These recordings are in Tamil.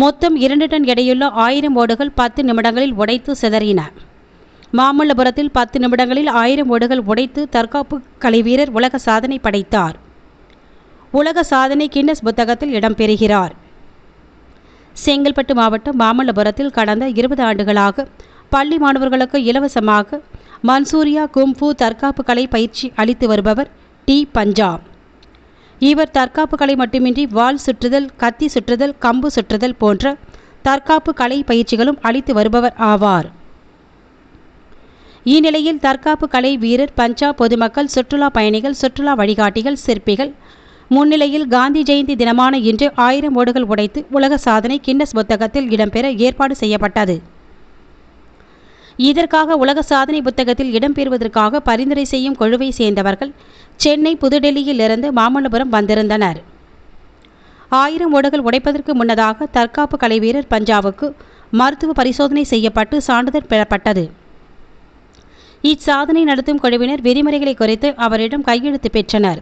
மொத்தம் இரண்டு டன் எடையுள்ள ஆயிரம் ஓடுகள் பத்து நிமிடங்களில் உடைத்து சிதறின. மாமல்லபுரத்தில் பத்து நிமிடங்களில் ஆயிரம் ஓடுகள் உடைத்து தற்காப்பு கலை வீரர் உலக சாதனை படைத்தார். உலக சாதனை கின்னஸ் புத்தகத்தில் இடம்பெறுகிறார் செங்கல்பட்டு மாவட்டம் மாமல்லபுரத்தில் கடந்த இருபது ஆண்டுகளாக பள்ளி மாணவர்களுக்கு இலவசமாக மன்சூரியா கும்ஃபு தற்காப்பு கலை பயிற்சி அளித்து வருபவர் டி. பஞ்சாப். இவர் தற்காப்பு கலை மட்டுமின்றி வால் சுற்றுதல் கத்தி சுற்றுதல் கம்பு சுற்றுதல் போன்ற தற்காப்பு கலை பயிற்சிகளும் அளித்து வருபவர் ஆவார். இந்நிலையில் தற்காப்பு கலை வீரர் பஞ்சாப் பொதுமக்கள் சுற்றுலா பயணிகள் சுற்றுலா வழிகாட்டிகள் சிற்பிகள் முன்னிலையில் காந்தி ஜெயந்தி தினமான இன்று ஆயிரம் ஓடுகள் உடைத்து உலக சாதனை கின்னஸ் புத்தகத்தில் இடம்பெற ஏற்பாடு செய்யப்பட்டது. இதற்காக உலக சாதனை புத்தகத்தில் இடம்பெறுவதற்காக பரிந்துரை செய்யும் குழுவை சேர்ந்தவர்கள் சென்னை புதுடெல்லியில் இருந்து மாமல்லபுரம் வந்திருந்தனர். ஆயிரம் ஓடுகள் உடைப்பதற்கு முன்னதாக தற்காப்பு கலை வீரர் பஞ்சாவுக்கு மருத்துவ பரிசோதனை செய்யப்பட்டு சான்றிதழ் பெறப்பட்டது. இச்சாதனை நடத்தும் குழுவினர் விதிமுறைகளை குறித்து அவரிடம் கையெழுத்து பெற்றனர்.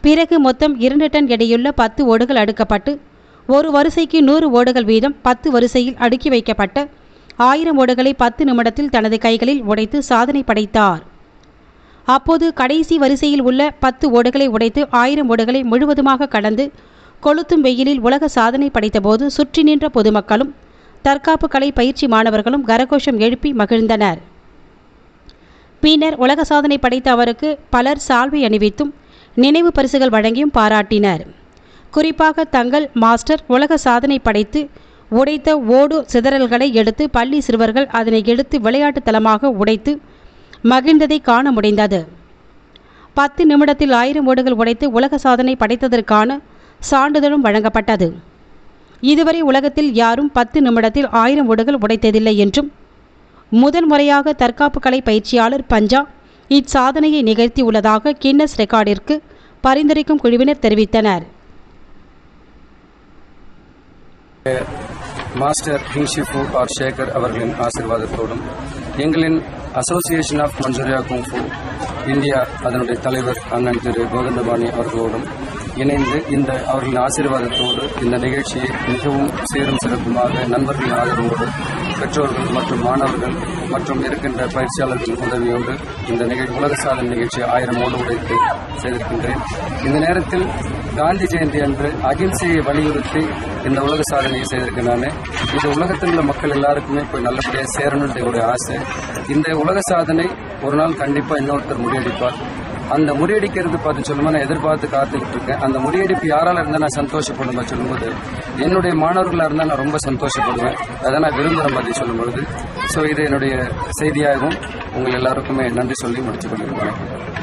பிறகு மொத்தம் இரண்டு டன் எடையுள்ள பத்து ஓடுகள் அடுக்கப்பட்டு ஒரு வரிசைக்கு நூறு ஓடுகள் வீதம் பத்து வரிசையில் அடுக்கி வைக்கப்பட்ட ஆயிரம் ஓடுகளை பத்து நிமிடத்தில் தனது கைகளில் உடைத்து சாதனை படைத்தார். அப்போது கடைசி வரிசையில் உள்ள பத்து ஓடுகளை உடைத்து ஆயிரம் ஓடுகளை முழுவதுமாக கடந்து கொளுத்தும் வெயிலில் உலக சாதனை படைத்தபோது சுற்றி நின்ற பொதுமக்களும் தற்காப்பு கலை பயிற்சி மாணவர்களும் கரகோஷம் எழுப்பி மகிழ்ந்தனர். பின்னர் உலக சாதனை படைத்த அவருக்கு பலர் சால்வை அணிவித்தும் நினைவு பரிசுகள் வழங்கியும் பாராட்டினர். குறிப்பாக தங்கள் மாஸ்டர் உலக சாதனை படைத்து உடைத்த ஓடு சிதறல்களை எடுத்து பள்ளி சிறுவர்கள் அதனை எடுத்து விளையாட்டு தளமாக உடைத்து மகிழ்ந்ததை காண முடிந்தது. பத்து நிமிடத்தில் ஆயிரம் ஓடுகள் உடைத்து உலக சாதனை படைத்ததற்கான சான்றிதழும் வழங்கப்பட்டது. இதுவரை உலகத்தில் யாரும் பத்து நிமிடத்தில் ஆயிரம் ஓடுகள் உடைத்ததில்லை என்றும் முதல் முறையாக தற்காப்பு கலை பயிற்சியாளர் பஞ்சா இச்சாதனையை நிகழ்த்தியுள்ளதாக கின்னஸ் ரெக்கார்டிற்கு பரிந்துரைக்கும் குழுவினர் தெரிவித்தனர். மாஸ்டர் கிங்ஷிஃபு ஆர் சேகர் அவர்களின் ஆசீர்வாதத்தோடும் எங்களின் association of Manchuria kung fu India அதனுடைய தலைவர் அண்ணன் திரு கோவிந்தபாணி அவர்களோடும் இணைந்து இந்த அவர்களின் ஆசீர்வாதத்தோடு இந்த நிகழ்ச்சியை மிகவும் சீரும் சிறப்புமாக நண்பர்களின் ஆதரவோடு பெற்றோர்கள் மற்றும் மாணவர்கள் மற்றும் இருக்கின்ற பயிற்சியாளர்களின் உதவியோடு இந்த நிகழ்ச்சி உலக சாதனை நிகழ்ச்சி ஆயிரம் ஓடு உடைத்து செய்திருக்கின்றேன். இந்த நேரத்தில் காந்தி ஜெயந்தி அன்று அகிம்சையை வலியுறுத்தி இந்த உலக சாதனையை செய்திருக்கேன் நான். இது உலகத்தில் உள்ள மக்கள் எல்லாருக்குமே போய் நல்லபடியாக சேரணுன்ற ஒரு ஆசை. இந்த உலக சாதனை ஒரு நாள் கண்டிப்பாக இன்னொருத்தர் முறியடிப்பார் அந்த முறியடிக்கிறது பார்த்து சொல்லும்போது நான் எதிர்பார்த்து காத்துக்கிட்டு இருக்கேன் அந்த முறியடிப்பு யாரால இருந்தால் நான் சந்தோஷப்படுவேன் சொல்லும்போது என்னுடைய மாணவர்களாக இருந்தால் நான் ரொம்ப சந்தோஷப்படுவேன். அதை நான் விரும்புகிற மாதிரி சொல்லும்பொழுது. ஸோ இது என்னுடைய செய்தியாகவும் உங்கள் எல்லாருக்குமே நன்றி சொல்லி முடிச்சுக்கொள்கிறேன் வணக்கம்